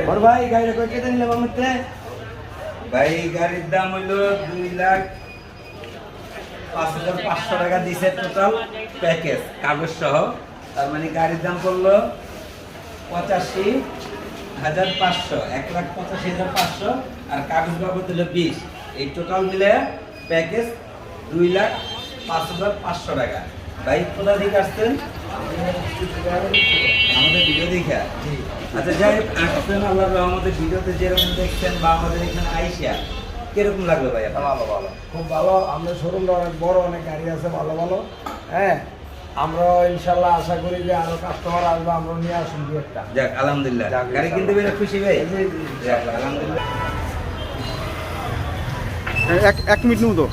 বড় ভাই গাড়িটা কয় কেটে নিলাম আমাদের ভাই গাড়ির দাম হইল দুই লাখ পাঁচ হাজার পাঁচশো টাকা দিছে টোটাল প্যাকেজ কাগজ সহ তার মানে গাড়ির দাম পড়ল পঁচাশি হাজার পাঁচশো এক লাখ পঁচাশি হাজার পাঁচশো আর কাগজ বাবদ হলো বিশ এই টোটাল মিলে প্যাকেজ দুই লাখ পাঁচ হাজার পাঁচশো টাকা ভাই কোথা থেকে আসছেন আমাদের ভিডিও দেখে? আচ্ছা যাই আসছেন আল্লাহ আমাদের ভিডিওতে যেরকম দেখছেন বা আমাদের এখানে আইসিয়া কীরকম লাগল ভাই ভালো ভালো খুব ভালো। আমাদের শোরুমটা অনেক বড় অনেক গাড়ি আছে ভালো ভালো। হ্যাঁ আমরা ইনশাল্লাহ আশা করি যে আরও কাস্টমার আসবে আমরা নিয়ে আসুন দু একটা। যাক আলহামদুলিল্লাহ। গাড়ি কিনতে পেরে খুশি ভাই? আলহামদুলিল্লাহ। এক এক মিনিট নেব তো?